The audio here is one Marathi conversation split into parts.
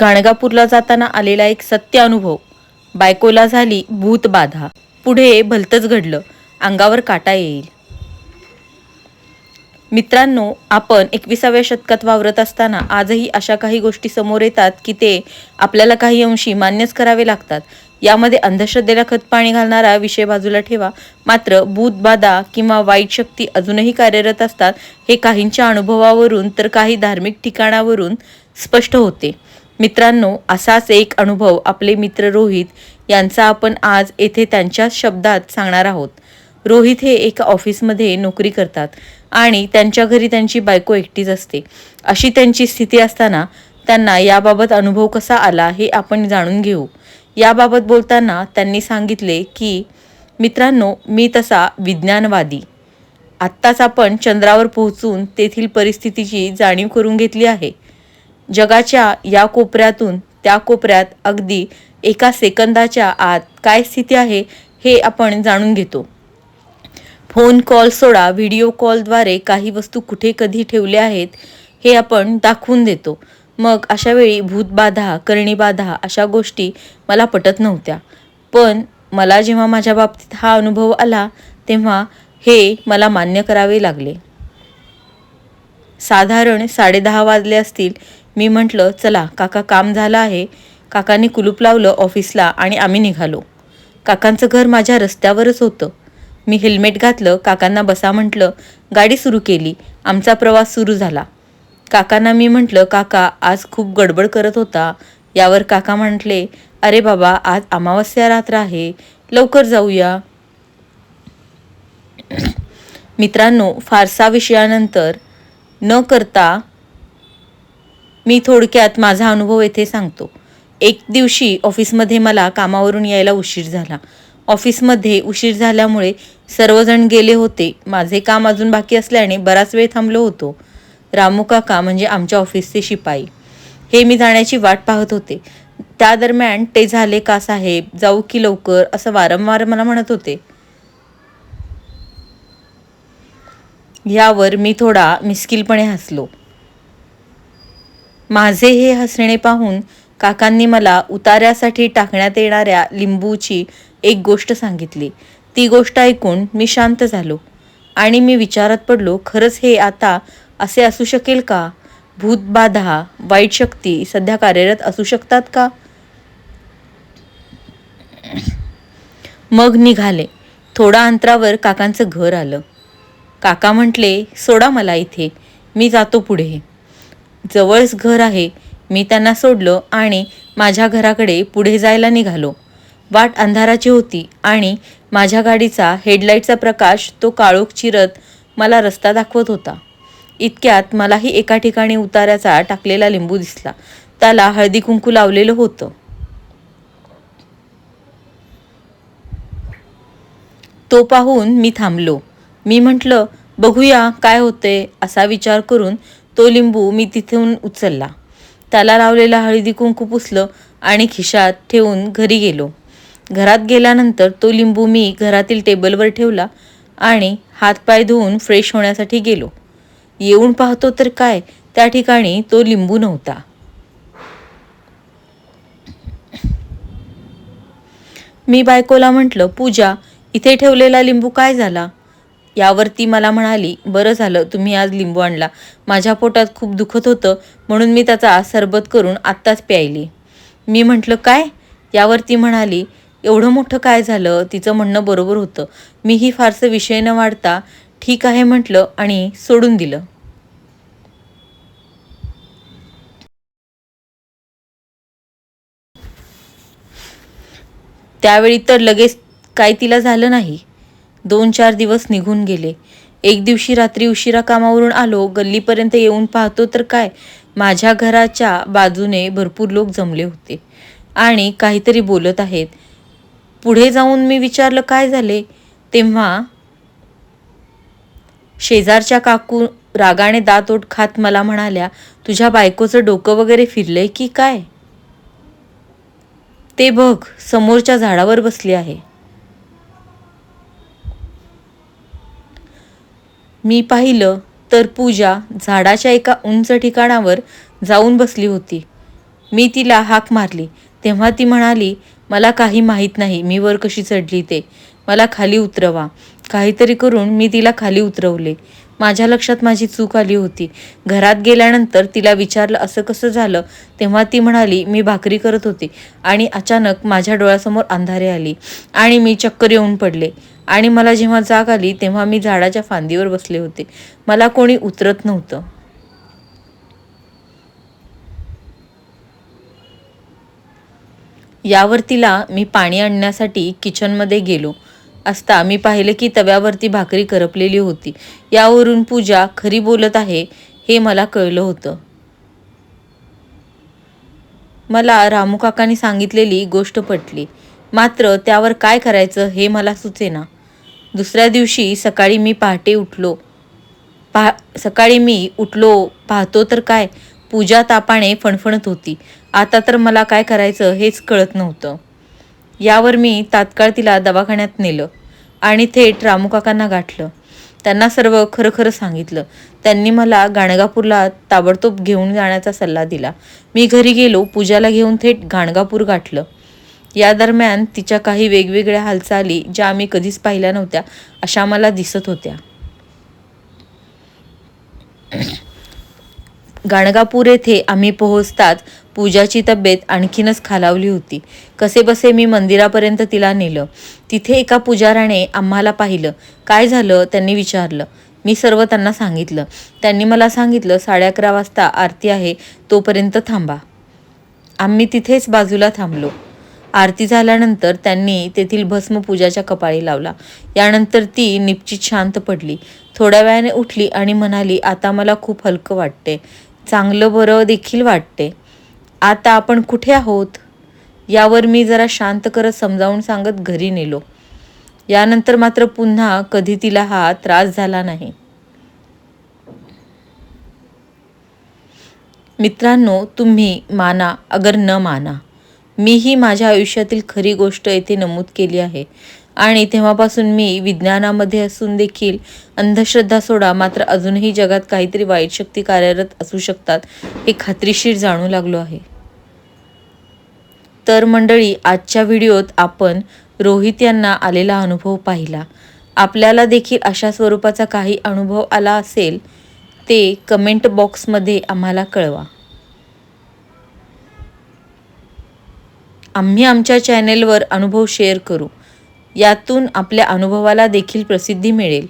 गाणगापूरला जाताना आलेला एक सत्य अनुभव. बायकोला झाली भूतबाधा पुढे भलतंच घडलं. अंगावर काटा येईल. मित्रांनो आपण एकविसाव्या शतकात वावरत असताना आजही अशा काही गोष्टी समोर येतात की ते आपल्याला काही अंशी मान्यच करावे लागतात. यामध्ये अंधश्रद्धेला खतपाणी घालणारा विषय बाजूला ठेवा. मात्र भूतबाधा किंवा वाईट शक्ती अजूनही कार्यरत असतात हे काहींच्या अनुभवावरून तर काही धार्मिक ठिकाणावरून स्पष्ट होते. मित्रांनो असाच एक अनुभव आपले मित्र रोहित यांचा आपण आज येथे त्यांच्याच शब्दात सांगणार आहोत. रोहित हे एका ऑफिसमध्ये नोकरी करतात आणि त्यांच्या घरी त्यांची बायको एकटीच असते. अशी त्यांची स्थिती असताना त्यांना याबाबत अनुभव कसा आला हे आपण जाणून घेऊ. याबाबत बोलताना त्यांनी सांगितले की मित्रांनो मी तसा विज्ञानवादी. आत्ताच आपण चंद्रावर पोहोचून तेथील परिस्थितीची जाणीव करून घेतली आहे. जगाच्या या कोपऱ्यातून त्या कोपऱ्यात अगदी एका सेकंदाच्या आत काय स्थिती आहे हे आपण जाणून घेतो. फोन कॉल सोडा व्हिडिओ कॉलद्वारे काही वस्तू कुठे कधी ठेवल्या आहेत हे आपण दाखवून देतो. मग अशा वेळी भूतबाधा करणीबाधा अशा गोष्टी मला पटत नव्हत्या. पण मला जेव्हा माझ्या बाबतीत हा अनुभव आला तेव्हा हे मला मान्य करावे लागले. साधारण साडेदहा वाजले असतील मी म्हटलं चला काका काम झालं आहे. काकांनी कुलूप लावलं ऑफिसला आणि आम्ही निघालो. काकांचं घर माझ्या रस्त्यावरच होतं. मी हेल्मेट घातलं काकांना बसा म्हटलं गाडी सुरू केली आमचा प्रवास सुरू झाला. काकांना मी म्हटलं काका आज खूप गडबड करत होता. यावर काका म्हटले अरे बाबा आज अमावस्या रात्र आहे लवकर जाऊया. मित्रांनो फारसा विषयानंतर न करता मी थोडक्यात माझा अनुभव येथे सांगतो. एक दिवशी ऑफिसमध्ये मला कामावरून यायला उशीर झाला. ऑफिसमध्ये उशीर झाल्यामुळे सर्वजण गेले होते. माझे काम अजून बाकी असल्याने बराच वेळ थांबलो होतो. रामू काका म्हणजे आमच्या ऑफिसचे शिपाई. हे मी जाण्याची वाट पाहत होते. त्या दरम्यान ते झाले का साहेब? जाऊ की लवकर असं वारंवार मला म्हणत होते. यावर मी थोडा मिस्किलपणे हसलो. माझे हे हसणे पाहून काकांनी मला उतार्यासाठी टाकण्यात येणाऱ्या लिंबूची एक गोष्ट सांगितली. ती गोष्ट ऐकून मी शांत झालो आणि मी विचारात पडलो खरंच हे आता असे असू शकेल का? भूतबाधा वाईट शक्ती सध्या कार्यरत असू शकतात का? मग निघाले. थोडा अंतरावर काकांचं घर आलं. काका म्हटले सोडा मला इथे मी जातो पुढे. जवळच घर आहे. मी त्यांना सोडलं आणि माझ्या घराकडे पुढे जायला निघालो. वाट अंधाराची होती आणि माझ्या गाडीचा हेडलाईटचा प्रकाश तो काळोख चिरत मला रस्ता दाखवत होता. इतक्यात मलाही एका ठिकाणी उताऱ्याचा टाकलेला लिंबू दिसला. त्याला हळदी कुंकू लावलेलं होतं. तो पाहून मी थांबलो. मी म्हटलं बघूया काय होते असा विचार करून तो लिंबू मी तिथून उचलला. त्याला लावलेला हळदी कुंकू पुसलं आणि खिशात ठेवून घरी गेलो. घरात गेल्यानंतर तो लिंबू मी घरातील टेबलवर ठेवला आणि हातपाय धुवून फ्रेश होण्यासाठी गेलो. येऊन पाहतो तर काय त्या ठिकाणी तो लिंबू नव्हता. मी बायकोला म्हटलं पूजा इथे ठेवलेला लिंबू काय झाला? यावरती मला म्हणाली बरं झालं तुम्ही आज लिंबू आणला. माझ्या पोटात खूप दुखत होतं म्हणून मी त्याचा सरबत करून आत्ताच प्यायली. मी म्हटलं काय? यावरती म्हणाली एवढं मोठं काय झालं? तिचं म्हणणं बरोबर होतं. मीही फारसं विषय न वाढता ठीक आहे म्हटलं आणि सोडून दिलं. त्यावेळी तर लगेच काय तिला झालं नाही. दोन चार दिवस निघून गेले. एक दिवशी रात्री उशिरा कामावरून आलो गल्लीपर्यंत येऊन पाहतो तर काय माझ्या घराच्या बाजूने भरपूर लोक जमले होते. आणि काहीतरी बोलत आहेत. पुढे जाऊन मी विचारलं काय झाले? तेव्हा शेजारच्या काकू रागाने दात ओट खात मला म्हणाल्या तुझ्या बायकोचं डोकं वगैरे फिरलंय की काय? ते बघ समोरच्या झाडावर बसली आहे. मी पाहिलं तर पूजा झाडाच्या एका उंच ठिकाणावर जाऊन बसली होती. मी तिला हाक मारली. तेव्हा ती म्हणाली मला काही माहीत नाही मी वर कशी चढली ते. मला खाली उतरवा. काहीतरी करून मी तिला खाली उतरवले. माझ्या लक्षात माझी चूक आली होती. घरात गेल्यानंतर तिला विचारलं असं कसं झालं? तेव्हा ती म्हणाली मी भाकरी करत होती. आणि अचानक माझ्या डोळ्यासमोर अंधारे आली आणि मी चक्कर येऊन पडले. आणि मला जेव्हा जाग आली तेव्हा मी झाडाच्या फांदीवर बसले होते. मला कोणी उतरत नव्हतं. यावर तिला मी पाणी आणण्यासाठी किचनमध्ये गेलो. असता मी पाहिले की तव्यावरती भाकरी करपलेली होती. यावरून पूजा खरी बोलत आहे हे मला कळलं होतं. मला रामू काकांनी सांगितलेली गोष्ट पटली. मात्र त्यावर काय करायचं हे मला सुचेना. दुसऱ्या दिवशी सकाळी मी पहाटे उठलो. पहा सकाळी मी उठलो पाहतो तर काय पूजा तापाने फणफणत होती. आता तर मला काय करायचं हेच कळत नव्हतं. यावर मी तात्काळ तिला दवाखान्यात नेलं आणि थेट रामूकाकांना गाठलं. त्यांना सर्व खरं खरं सांगितलं. त्यांनी मला गाणगापूरला ताबडतोब घेऊन जाण्याचा सल्ला दिला. मी घरी गेलो पूजाला घेऊन थेट गाणगापूर गाठलं. या दरम्यान तिच्या काही वेगवेगळ्या हालचाली ज्या आम्ही कधीच पाहिल्या नव्हत्या अशा मला दिसत होत्या. गाणगापूर येथे आम्ही पोहोचताच पूजाची तब्येत आणखीनच खालावली होती. कसे बसे मी मंदिरापर्यंत तिला नेलं. तिथे एका पुजाराने आम्हाला पाहिलं. काय झालं? त्यांनी विचारलं. मी सर्व त्यांना सांगितलं. त्यांनी मला सांगितलं साडे अकरा वाजता आरती आहे तोपर्यंत थांबा. आम्ही तिथेच बाजूला थांबलो. आरती झाल्यानंतर त्यांनी तेथील भस्म पूजाच्या कपाळी लावला. यानंतर ती निपचित शांत पडली. थोड्या वेळाने उठली आणि म्हणाली आता मला खूप हलकं वाटते चांगलं बरं देखील वाटते आता आपण कुठे आहोत? यावर मी जरा शांत करत समजावून सांगत घरी नेलो. यानंतर मात्र पुन्हा कधी तिला हा त्रास झाला नाही. मित्रांनो तुम्ही माना अगर न माना मीही माझ्या आयुष्यातील खरी गोष्ट येथे नमूद केली आहे. आणि तेव्हापासून मी विज्ञानामध्ये असून देखील अंधश्रद्धा सोडा मात्र अजूनही जगात काहीतरी वाईट शक्ती कार्यरत असू शकतात हे खात्रीशीर जाणू लागलो आहे. तर मंडळी आजच्या व्हिडिओत आपण रोहित यांना आलेला अनुभव पाहिला. आपल्याला देखील अशा स्वरूपाचा काही अनुभव आला असेल ते कमेंट बॉक्समध्ये आम्हाला कळवा. आम्ही आमच्या चॅनेलवर अनुभव शेअर करू. यातून आपल्या अनुभवाला देखील प्रसिद्धी मिळेल.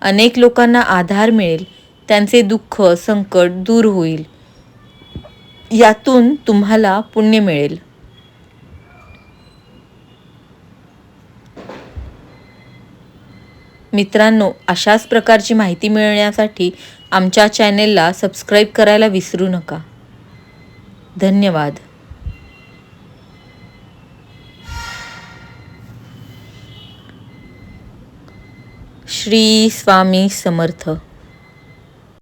अनेक लोकांना आधार मिळेल. त्यांचे दुःख संकट दूर होईल. यातून तुम्हाला पुण्य मिळेल. मित्रांनो अशाच प्रकारची माहिती मिळण्यासाठी आमच्या चॅनेलला सबस्क्राईब करायला विसरू नका. धन्यवाद. श्री स्वामी समर्थ.